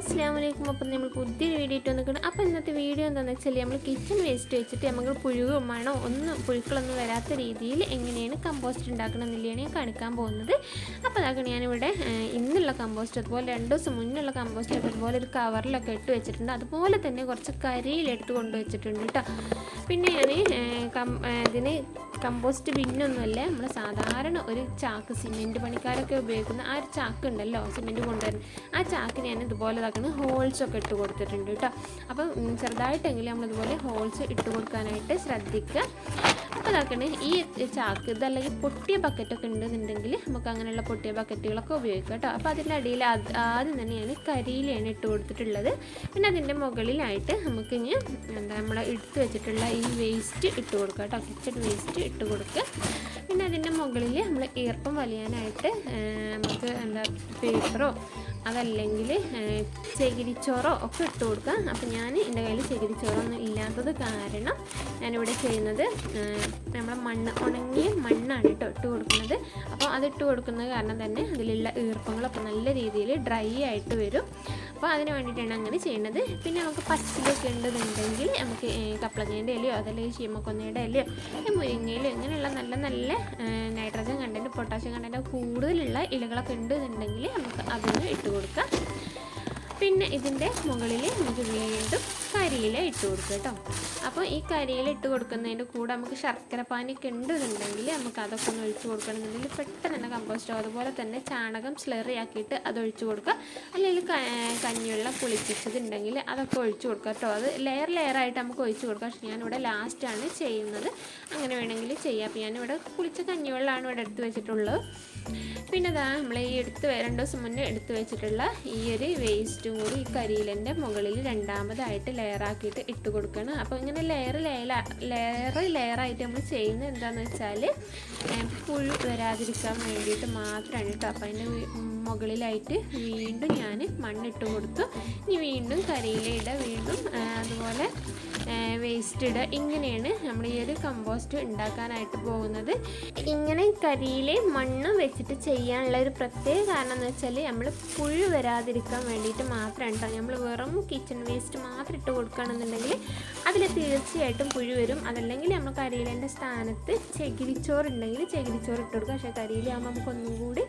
അസ്സാം വലൈക്കും അപ്പം നമ്മൾ പുതിയൊരു വീഡിയോ ഇട്ട് വന്നിട്ടുണ്ട് അപ്പോൾ ഇന്നത്തെ വീഡിയോ എന്താണെന്ന് വെച്ചാൽ നമ്മൾ കിച്ചൺ വേസ്റ്റ് വെച്ചിട്ട് നമുക്ക് പുഴുവോ മണോ ഒന്നും പുഴുക്കളൊന്നും വരാത്ത രീതിയിൽ എങ്ങനെയാണ് കമ്പോസ്റ്റ് ഉണ്ടാക്കണം ഞാൻ കാണിക്കാൻ പോകുന്നത്. അപ്പോൾ അതാണ് ഞാനിവിടെ ഇന്നുള്ള കമ്പോസ്റ്റ് അതുപോലെ രണ്ട് ദിവസം മുന്നുള്ള കമ്പോസ്റ്റ് അതുപോലെ ഒരു കവറിലൊക്കെ ഇട്ട് വെച്ചിട്ടുണ്ട്. അതുപോലെ തന്നെ കുറച്ച് കരിയിലെടുത്ത് കൊണ്ടുവച്ചിട്ടുണ്ട് കേട്ടോ. പിന്നെ ഞാൻ ഇതിന് കമ്പോസ്റ്റ് ബിന്നൊന്നുമല്ല. നമ്മൾ സാധാരണ ഒരു ചാക്ക് സിമെന്റ് പണിക്കാരൊക്കെ ഉപയോഗിക്കുന്ന ആ ഒരു ചാക്ക് ഉണ്ടല്ലോ സിമെന്റ് കൊണ്ടുവരുന്നത് ആ ചാക്ക് ഞാൻ ഇതുപോലെ ഇതാക്കുന്ന ഹോൾസൊക്കെ ഇട്ട് കൊടുത്തിട്ടുണ്ട് കേട്ടോ അപ്പം ചെറുതായിട്ടെങ്കിലും നമ്മളിതുപോലെ ഹോൾസ് ഇട്ട് കൊടുക്കാനായിട്ട് ശ്രദ്ധിക്കുക അപ്പോൾ ഇതാക്കണേ ഈ ചാക്ക് ഇതല്ലെങ്കിൽ പൊട്ടിയ ബക്കറ്റൊക്കെ ഉണ്ടെന്നുണ്ടെങ്കിൽ നമുക്ക് അങ്ങനെയുള്ള പൊട്ടിയ ബക്കറ്റുകളൊക്കെ ഉപയോഗിക്കാം കേട്ടോ അപ്പോൾ അതിന്റെ അടിയിൽ ആദ്യ- തന്നെ ഞാൻ കരിയിലാണ് ഇട്ട് കൊടുത്തിട്ടുള്ളത്. പിന്നെ അതിന്റെ മുകളിലായിട്ട് നമുക്ക് ഇനി എന്താ നമ്മൾ എടുത്ത് വെച്ചിട്ടുള്ള ഈ വേസ്റ്റ് ഇട്ട് കൊടുക്കാം കേട്ടോ കിച്ചൺ വേസ്റ്റ് ഇട്ട് കൊടുക്കുക. പിന്നെ അതിന്റെ മുകളിൽ നമ്മൾ ഈർപ്പം വലിയാനായിട്ട് നമുക്ക് എന്താ പേപ്പറോ അതല്ലെങ്കിൽ ചകിരിച്ചോറോ ഒക്കെ ഇട്ട് കൊടുക്കുക. അപ്പം ഞാൻ എന്റെ കയ്യിൽ ചകിരിച്ചോറൊന്നും ഇല്ലാത്തത് കാരണം ഞാനിവിടെ ചെയ്യുന്നത് നമ്മളെ മണ്ണ് ഉണങ്ങിയ മണ്ണാണ് കേട്ടോ ഇട്ട് കൊടുക്കുന്നത്. അപ്പോൾ അത് ഇട്ട് കൊടുക്കുന്നത് കാരണം തന്നെ അതിലുള്ള ഈർപ്പങ്ങളൊക്കെ നല്ല രീതിയിൽ ഡ്രൈ ആയിട്ട് വരും. അപ്പോൾ അതിന് വേണ്ടിയിട്ടാണ് അങ്ങനെ ചെയ്യുന്നത്. പിന്നെ നമുക്ക് പച്ചിലൊക്കെ ഉണ്ടെന്നുണ്ടെങ്കിൽ നമുക്ക് കപ്പളങ്ങേന്റെ ഇലയോ അതല്ലെങ്കിൽ ചീമക്കൊന്നയുടെ ഇലയോ മുരിങ്ങയിലോ ഇങ്ങനെയുള്ള നല്ല നല്ല നൈട്രജൻ കണ്ടന്റ് പൊട്ടാഷ്യം കണ്ടന്റ് കൂടുതലുള്ള ഇലകളൊക്കെ ഉണ്ടെന്നുണ്ടെങ്കിൽ നമുക്ക് അതൊന്ന് ഇട്ട് കൊടുക്കാം പിന്നെ ഇതിന്റെ മുകളിൽ നമുക്ക് വീണ്ടും കരിയില ഇട്ട് കൊടുക്കുക കേട്ടോ. അപ്പോൾ ഈ കരിയില ഇട്ട് കൊടുക്കുന്നതിന്റെ കൂടെ നമുക്ക് ശർക്കര പാനിയൊക്കെ ഉണ്ടെന്നുണ്ടെങ്കിൽ നമുക്ക് അതൊക്കെ ഒന്ന് ഒഴിച്ചു കൊടുക്കണമെന്നുണ്ടെങ്കിൽ പെട്ടെന്ന് തന്നെ കമ്പോസ്റ്റോ അതുപോലെ തന്നെ ചാണകം സ്ലറി ആക്കിയിട്ട് അത് ഒഴിച്ചു കൊടുക്കുക. അല്ലെങ്കിൽ കഞ്ഞിവെള്ളം കുളിപ്പിച്ചതുണ്ടെങ്കിൽ അതൊക്കെ ഒഴിച്ചു കൊടുക്കുക കേട്ടോ. അത് ലെയർ ലെയറായിട്ട് നമുക്ക് ഒഴിച്ചു കൊടുക്കാം പക്ഷേ ഞാനിവിടെ ലാസ്റ്റാണ് ചെയ്യുന്നത്. അങ്ങനെ വേണമെങ്കിൽ ചെയ്യാം. അപ്പോൾ ഞാനിവിടെ കുളിച്ച കഞ്ഞിവെള്ളമാണ് ഇവിടെ എടുത്ത് വെച്ചിട്ടുള്ളത്. പിന്നെ ഇതാ നമ്മൾ ഈ എടുത്ത് രണ്ട് ദിവസം മുന്നേ എടുത്ത് വെച്ചിട്ടുള്ള ഈ ഒരു വേസ്റ്റും കൂടി ഈ കരിയിലന്റെ മുകളിൽ രണ്ടാമതായിട്ട് ലെയറാക്കിയിട്ട് ഇട്ട് കൊടുക്കണം. അപ്പോൾ ഇങ്ങനെ ലെയർ ലെയർ ലെയർ ലെയറായിട്ട് നമ്മൾ ചെയ്യുന്നത് എന്താണെന്ന് വെച്ചാൽ പുഴു വരാതിരിക്കാൻ വേണ്ടിയിട്ട് മാത്രമാണ് കേട്ടോ. അപ്പോൾ അതിന്റെ മുകളിലായിട്ട് വീണ്ടും ഞാൻ മണ്ണിട്ട് കൊടുത്തു. ഇനി വീണ്ടും കരിയില ഇടുക വീണ്ടും അതുപോലെ വേസ്റ്റ് ഇടുക ഇങ്ങനെയാണ് നമ്മൾ ഈ ഒരു കമ്പോസ്റ്റ് ഉണ്ടാക്കാനായിട്ട് പോകുന്നത്. ഇങ്ങനെ കരിയിലെ മണ്ണ് വെച്ചിട്ട് ചെയ്യാനുള്ള ഒരു പ്രത്യേക കാരണം എന്ന് വെച്ചാൽ നമ്മൾ പുഴു വരാതിരിക്കാൻ വേണ്ടിയിട്ട് മാത്രമാണ് കേട്ടോ. നമ്മൾ വെറും കിച്ചൺ വേസ്റ്റ് മാത്രം ഇട്ട് കൊടുക്കുകയാണെന്നുണ്ടെങ്കിൽ അതിൽ തീർച്ചയായിട്ടും പുഴു വരും. അതല്ലെങ്കിൽ നമ്മൾ കരിയിലേന്റെ സ്ഥാനത്ത് ചകിരിച്ചോറ് ഉണ്ടെങ്കിൽ ചകിരിച്ചോറ് ഇട്ട് കൊടുക്കുക പക്ഷേ കരിയിലാകുമ്പോൾ നമുക്ക് കൂടി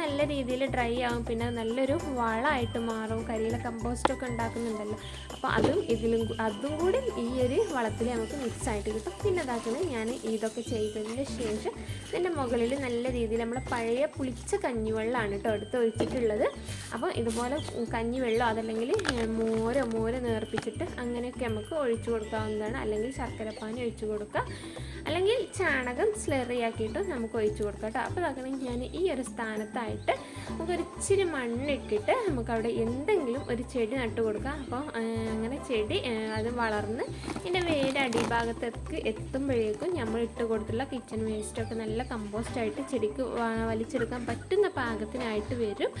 നല്ല രീതിയിൽ ഡ്രൈ ആകും പിന്നെ നല്ലൊരു വളമായിട്ട് മാറും. കരിയില കമ്പോസ്റ്റൊക്കെ ഉണ്ടാക്കുന്നുണ്ടല്ലോ. അപ്പോൾ അതും ഇതിലും അതും കൂടി ഈ ഒരു വളത്തിൽ നമുക്ക് മിക്സ് ആയിട്ട് കിട്ടും. പിന്നെ അതാക്കുന്നത് ഞാൻ ഇതൊക്കെ ചെയ്തതിന് ശേഷം ഇതിന്റെ മുകളിൽ നല്ല രീതിയിൽ നമ്മൾ പഴയ പുളിച്ച കഞ്ഞിവെള്ളമാണ് കേട്ടോ എടുത്ത് ഒഴിച്ചിട്ടുള്ളത്. അപ്പോൾ ഇതുപോലെ കഞ്ഞിവെള്ളം അതല്ലെങ്കിൽ മോര മോരോ നേർപ്പിച്ചിട്ട് അങ്ങനെയൊക്കെ നമുക്ക് ഒഴിച്ചു കൊടുക്കാവുന്നതാണ്. അല്ലെങ്കിൽ ശർക്കരപ്പാനി ഒഴിച്ചു കൊടുക്കുക അല്ലെങ്കിൽ ചാണകം സ്ലറി ആക്കിയിട്ട് നമുക്ക് ഒഴിച്ചു കൊടുക്കാം കേട്ടോ. അപ്പോൾ അതാണെങ്കിൽ ഞാൻ ഈ ഒരു സ്ഥാനത്തായിട്ട് നമുക്കൊരു ഇച്ചിരി മണ്ണിട്ടിട്ട് നമുക്ക് അവിടെ എന്തെങ്കിലും ഒരു ചെടി നട്ടു കൊടുക്കാം. അപ്പോൾ അങ്ങനെ ചെടി അത് വളർന്ന് ഇതിന്റെ വേര് അടിഭാഗത്തേക്ക് എത്തുമ്പോഴേക്കും നമ്മൾ ഇട്ട് കൊടുത്തുള്ള കിച്ചൺ വേസ്റ്റൊക്കെ നല്ല കമ്പോസ്റ്റായിട്ട് ചെടിക്ക് വലിച്ചെടുക്കാൻ പറ്റുന്ന പാകത്തിനായിട്ട് വരും.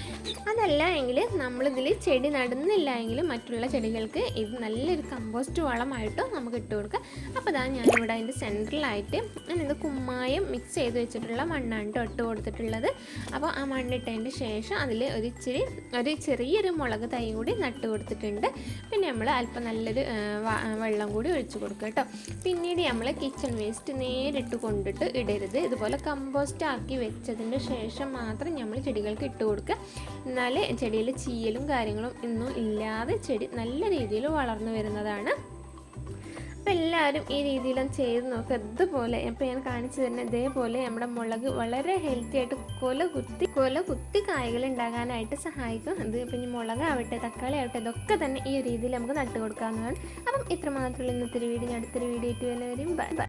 അതല്ല എങ്കിൽ നമ്മളിതിൽ ചെടി നടുന്നില്ല എങ്കിൽ മറ്റുള്ള ചെടികൾക്ക് ഇത് നല്ലൊരു കമ്പോസ്റ്റ് വളമായിട്ടും നമുക്ക് ഇട്ട് കൊടുക്കാം. അപ്പോൾ അതാ ഞാനിവിടെ അതിന്റെ സെന്ററിലായിട്ട് ഇത് കുമ്മായം മിക്സ് ചെയ്ത് വെച്ചിട്ടുള്ള മണ്ണാണ് ഇട്ട് കൊടുത്തിട്ടുള്ളത്. അപ്പോൾ ആ മണ്ണിട്ടതിന്റെ ശേഷം അതിൽ ഒരു ഇച്ചിരി ഒരു ചെറിയൊരു മുളക് തൈ കൂടി നട്ട് കൊടുത്തിട്ടുണ്ട്. പിന്നെ നമ്മൾ അല്പം നല്ലൊരു വെള്ളം കൂടി ഒഴിച്ചു കൊടുക്കുക കേട്ടോ പിന്നീട് നമ്മൾ കിച്ചൺ വേസ്റ്റ് നേരിട്ട് കൊണ്ടിട്ട് ഇടരുത്. ഇതുപോലെ കമ്പോസ്റ്റ് ആക്കി വെച്ചതിന് ശേഷം മാത്രം നമ്മൾ ചെടികൾക്ക് ഇട്ട് കൊടുക്കുക. എന്നാൽ ചെടിയിൽ ചീയലും കാര്യങ്ങളും ഒന്നും ഇല്ലാതെ ചെടി നല്ല രീതിയിൽ വളർന്നു വരുന്നതാണ്. എല്ലാവരും ഈ രീതിയിലും ചെയ്ത് നോക്കുക ഇതുപോലെ ഇപ്പം ഞാൻ കാണിച്ചു തരുന്ന ഇതേപോലെ നമ്മുടെ മുളക് വളരെ ഹെൽത്തി ആയിട്ട് കൊല കുത്തി കൊല കുത്തി കായ്കൾ ഉണ്ടാകാനായിട്ട് സഹായിക്കും. അത് ഇപ്പം മുളക് ആവട്ടെ തക്കാളി ആവട്ടെ ഇതൊക്കെ തന്നെ ഈ രീതിയിൽ നമുക്ക് നട്ടു കൊടുക്കാവുന്നതാണ് അപ്പം ഇത്രമാത്രമുള്ള ഇന്നത്തെ വീഡിയോ അടുത്തൊരു വീഡിയോ ആയിട്ട് വരുന്നവരും ബൈ.